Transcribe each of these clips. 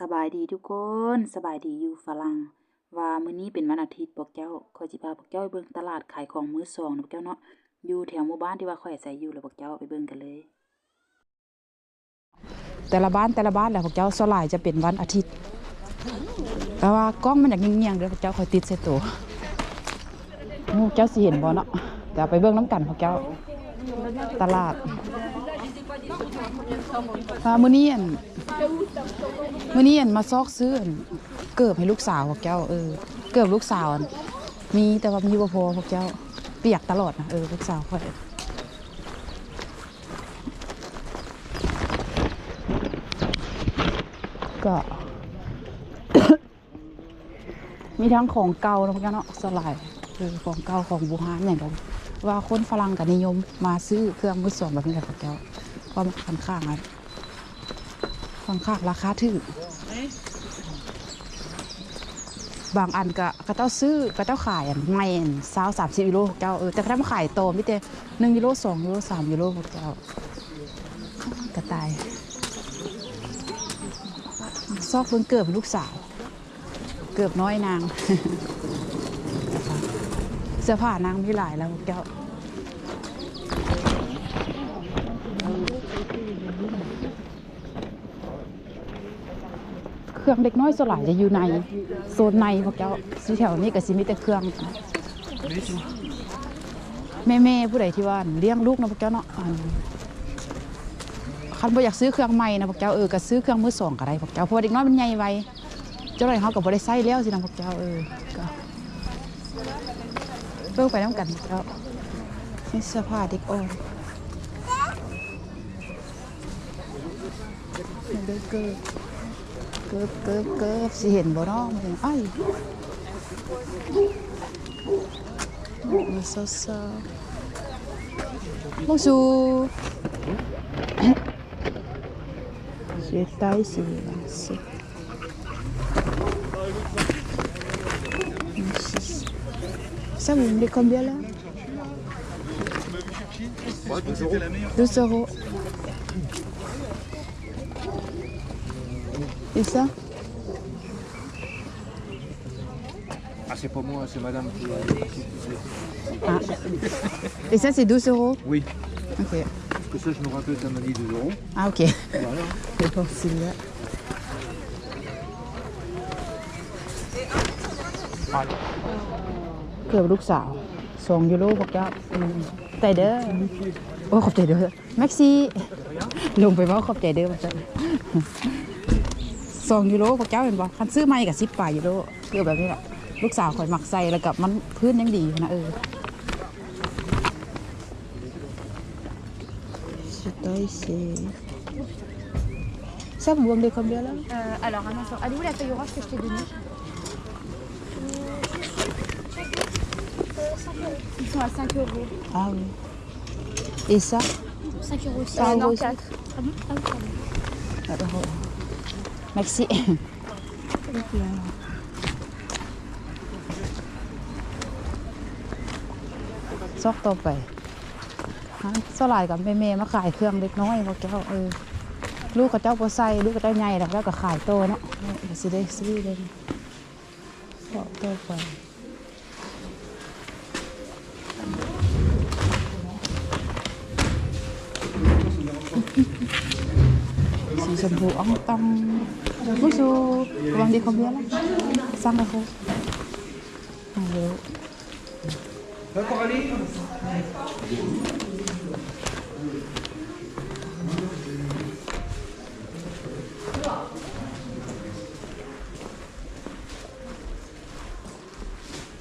สบายดีทุกคนสบายดีอยู่ฝรั่งว่ามื้อนี้เป็นวันอาทิตย์พวกเจ้าขอยสิพาพวกเจ้าไปเบิ่งตลาดขายของมื้อสองนะพวกเจ้าเนาะอยู่แถวหมู่บ้านที่ว่าข่อยอาศัยอยู่แล้วพวกเจ้าไปเบิ่งกันเลย แต่ละบ้านแต่ละบ้านแหละพวกเจ้าสลายจะเป็นวันอาทิตย์ แต่ว่ากล้องมันอยากเงียงๆเด้อพวกเจ้าคอยติดใส่ตัวโอ้เจ้าสิเห็นบ่เนาะเดี๋ยวไปเบิ่งน้ำกันพวกเจ้าตลาด อ่ามื้อนี้อันมื้อนี้อันมาซอกซื้ออันเกิบให้ลูกสาวพวกเจ้าเออเกิบลูกสาวอันมีแต่ว่ามีบ่พอพวกเจ้าเปียกตลอดนะเออลูกสาวค่อยก็มีทั้งของเก่าแล้วก็เนาะสลายคือของเก่าของบูฮานอย่างกันว่าคนฝรั่งกับนิยมมาซื้อเครื่องมือสองแบบนี้แหละพวกแก้ว ก็มันค่อนข้างอะค่อนข้างราคาถือบางอันก็ก็เจ้าซื้อก็เจ้าขายอันไม่อันสาวสามสิบยูโรพวกเจ้าเออแต่ถ้ามาขายโตมิเตหนึ่งยูโรสองยูโรสามยูโรพวกเจ้ากระต่ายซอกเบิ่งเกิบลูกสาว เกือบน้อยนาง เสื้อผ้านางไม่หลายแล้วแก้ว เครื่องเด็กน้อยสลายจะอยู่ในโซนในพวกเจ้าสีแถวนี้ก็สิมีแต่เครื่องแม่แม่ผู้ใดที่ว่าเลี้ยงลูกนะพวกเจ้าเนาะอันคันบ่อยากซื้อเครื่องใหม่นะพวกเจ้าเออก็ซื้อเครื่องมือสองก็ได้พวกเจ้าเพราะเด็กน้อยมันใหญ่ไวเจ้าหน่อยเขากับบ่ได้ใส่แล้วสินะพวกเจ้าเออก็เบิ่งไปน้ำกันเจ้านี่เสื้อผ้าเด็กอ่อนเด้เกิบเกิบเกิบเกิบสิเห็นบ่เนาะมันไอ้ายมีซอสๆ Bonjour. Je taille ici. c'est- Six. Ça, vous voulez combien là 12 euros. Et ça Ah, c'est pas moi, c'est madame qui. ah. Et ça, c'est 12 euros Oui, Ok. parce que ça, je me rappelle, ça m'a dit 2 euros. Ah, ok. Voilà. C'est bon, celui-là. เกือบลูกสาวสองยูโรบอกเจ้าอืมใจเด้อโอ้ยขอบใจเด้อแม็กซี่ลงไปว่าขอบใจเด้อบอกเจ้า สองยูโรบอกเจ้าเห็นบ่คันซื้อใหม่กับสิบปลายยูโรเกือบแบบนี้แหละลูกสาวคอยหมักใส่แล้วกับมันพื้นยังดีอยู่นะเออสุดท้ายเสีย Ça, vous vendez combien là Euh, alors, un instant. Allez où la feuille orange que je t'ai donnée Ils sont à 5 euros. Ah oui. Et ça 5 euros aussi. Cinq Euh, euros non, aussi. 4. Ah bon Ah oui, pardon. Alors, Merci. ซอกต่อไปฮะสลายกับแม่เมาขายเครื่องเล็กน้อยพวกเจ้าเออลูกกับเจ้าปใส่ลูกกับเจ้าใหญ่แล้วก็ขายโตเนาะเดี๋ยสิได้ซื้อเลยซอกต่อไป สีชมพูอ่องตองผู้ชูวางดีคอมเบียร์สร้างอะไรไม่รู้ไม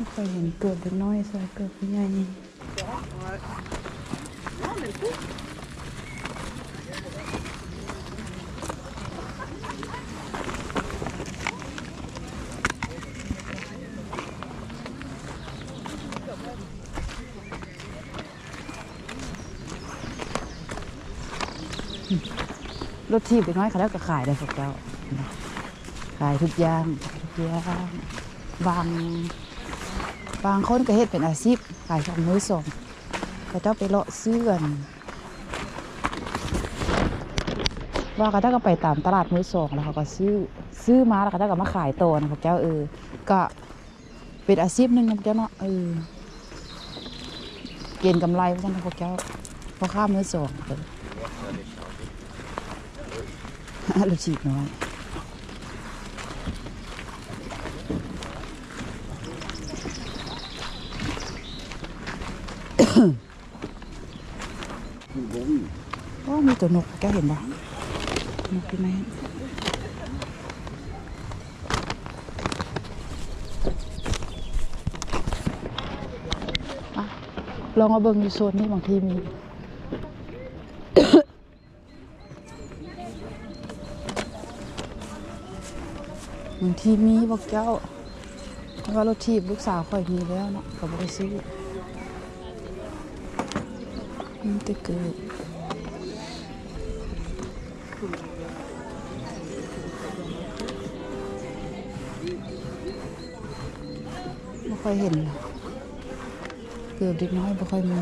่เคยเห็นเกิดเล็กน้อยใส่เกิดใหญ่ รถทีบเล็กน้อยเขาแล้วก็ขายได้พวกเจ้าขายทุกอย่างทุกอย่างบางบางคนก็เฮ็ดเป็นอาชีพขายของมือสองเขาเจ้าไปเลาะซื้อกันว่าเขาเจ้าก็ไปตามตลาดมือสองแล้วเขาก็ซื้อซื้อมาแล้วเขาเจ้าก็มาขายโตนะพวกเจ้าเออก็เป็นอาชีพหนึ่งนะพวกเจ้าเนาะเออเกณฑ์กำไรพวกเจ้านพวกเจ้าพอข้ามมือสองเอ อลูกฉีดน้อยโอ้มีตัวนกแกเห็นปะนกที่ไหนลองมาเบิ่งอยู่โซนนี้บางทีมี บาง ทีมีบอกเจ้าแล้วก็รถทีบลูกสาวค่อยมีแล้วเนาะก็บ่ได้ซื้อมันจะเกิดไม่ค่อยเห็นหรอกเกือบเด็กน้อยไม่ค่อยมี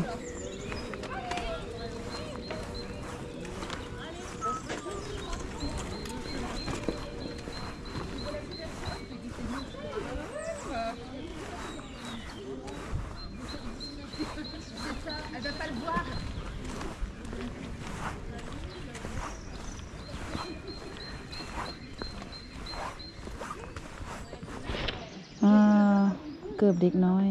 อ่า เกือบเด็กน้อย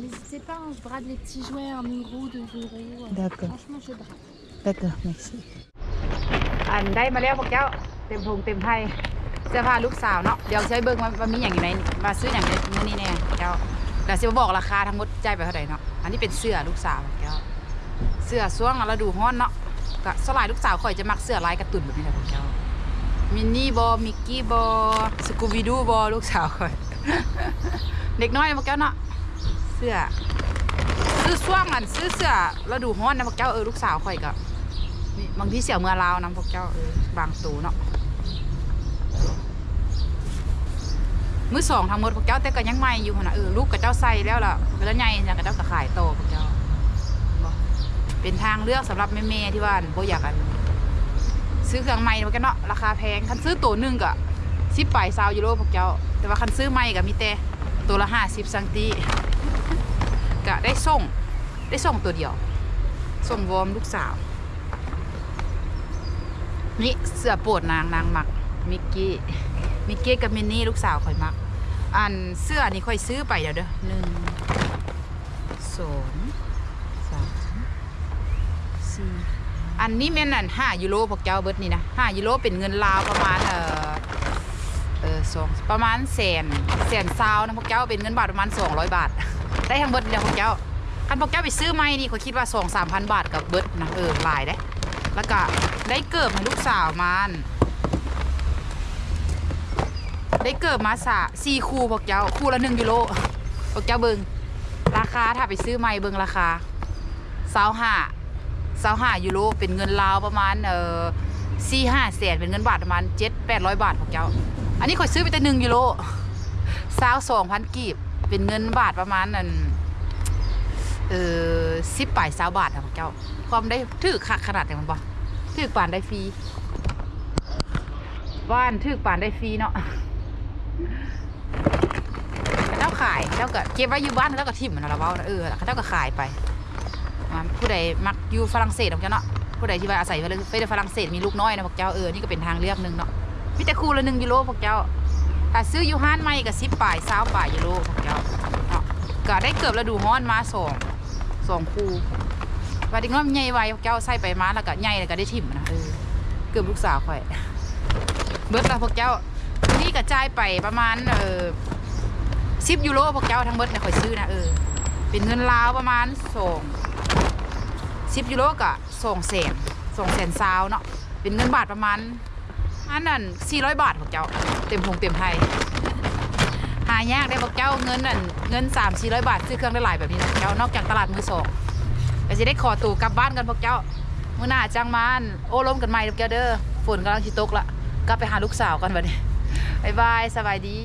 N'hésitez pas, hein, je brade les petits jouets, 1 euro, 2 euros. euh, D'accord. Franchement, je brade. D'accord, merci. อันได้มาแล้วพวกเจ้าเต็มทงเต็มไทยเสื้อผ้าลูกสาวเนาะเดี๋ยวใช้เบิ่งว่าว่ามีอย่างอยู่ในมาซื้ออย่างในมื้อนี้แน่เจ้าแต่สิมาบอกราคาทั้งหมดจ่ายไปเท่าไหร่เนาะอันนี้เป็นเสื้อลูกสาวเจ้าเสื้อช่วงฤดูร้อนเนาะก็สลายลูกสาวข่อยจะมักเสื้อลายการ์ตูนแบบนี้แหละพวกเจ้ามินนี่บอมิกกี้บอสกูบิดูบอลูกสาวข่อย เด็กน้อยนะพวกเจ้าเนาะ เสื้อซื้อช่วงอันซื้อเสื้อฤดูร้อนนะพวกเจ้าเออลูกสาวข่อยก็นี่บางที่เสี่ยวเมื่อลาวนะพวกเจ้าเออบางตูเนาะมือสองทั้งหมดพวกเจ้าแต่ก็ยังใหม่อยู่นะเออลูกกับเจ้าใส่แล้วล่ะเวลาใหญ่ยังกับเจ้าก็ขายโตพวกเจ้าเป็นทางเลือกสำหรับแม่ๆที่ว่าบ่อยากกัน ซื้อเครื่องใหม่พวกเจ้าเนาะราคาแพงคันซื้อตัวหนึงก็สิบปลายซาวยูโรพวกเจ้า แต่ว่าคันซื้อใหม่ก็มีแต่ตัวละห้าสิบซังตี ก็ได้ส่งได้ส่งตัวเดียว ส่งวอมลูกสาว นี่เสื้อปรดนางนางมักมิกกี้มิกกี้กับมินนี่ลูกสาวข่อยมัก อันเสื้อนี่ค่อยซื้อไปเดี๋ยวเด้อหนึ่งสองสามสี่อันนี้แม่นอันห้ายูโรพวกเจ้าเบิร์ดนี่นะห้ายูโรเป็นเงินลาวประมาณเออเออสองประมาณแสนแสนซาวนะพวกเจ้าเป็นเงินบาทประมาณสองร้อยบาท ได้ทั้งเบิดเดียวพวกเจ้าคันพวกเจ้าไปซื้อไม่นี่เขาคิดว่าสองสามพันบาทกับเบิดนะเออหลายได้แล้วก็ได้เกิดมาลูกสาวมันได้เกิดมาสะสี่คู่พวกเจ้าคู่ละหนึ่งยูโรพวกเจ้าเบิงราคาถ้าไปซื้อไม่เบิงราคาสาวห้าสาวห้ายูโรเป็นเงินลาวประมาณเอ่อสี่ห้าแสนเป็นเงินบาทประมาณเจ็ดแปดร้อยบาทพวกเจ้า อันนี้ข่อยซื้อไปแต่หนึ่งยูโรสาวสองพันกีบ เป็นเงินบาทประมาณนั่นเออสิบปลายสาวบาทนะพวกเจ้า ความได้ถือคักขนาดไหนมันบ่ถือป่านได้ฟรีบ้านถือป่านได้ฟรีเนาะเจ้าขายเจ้าก็เก็บไว้อยู่บ้านแล้วก็ทิ่มมันนะเราเว้านะเออแล้วเจ้าก็ขายไปผู้ใดมักอยู่ฝรั่งเศสของเจ้าเนาะผู้ใดที่ว่าอาศัยไปฝรั่งเศสมีลูกน้อยนะพวกเจ้าเออนี่ก็เป็นทางเลือกหนึ่งเนาะมีแต่คู่ละหนึ่งยูโรพวกเจ้า ถ้าซื้ออยู่ห้านไม่ก็สิบป่ายสาวป่ายยูโรพวกเจ้าเนาะก็ได้เกือบฤดูฮ้อนมาสองสองคู่ว่าเด็กน้อยมันใหญ่ไวพวกเจ้าใส่ไปมาแล้วก็ใหญ่แล้วก็ได้ถิ่มนะเออเกือบลูกสาวข่อยเบิร์ดแล้วพวกเจ้านี่กระจายไปประมาณเออสิบยูโรพวกเจ้าทั้งเบิร์ดเนี่ยข่อยซื้อนะเออเป็นเงินลาวประมาณสองสิบยูโรกะสองแสนสองแสนซาวเนาะเป็นเงินบาทประมาณ อันนั้น400 บาทของเจ้า เต็มพงเต็มไทยหายากได้บอกเจ้าเงินนั่นเงินสามสี่ร้อยบาทซื้อเครื่องได้หลายแบบนี้นะเจ้านอกจากตลาดมือสองก็จะได้ขอตูกลับบ้านกันพวกเจ้าเมื่อหน้าจ้างมานโอ้ล้มกันใหม่เด้อเจ้าเด้อฝนกำลังชิตกละกลับไปหาลูกสาวกันวันนี้บายบายสบายดี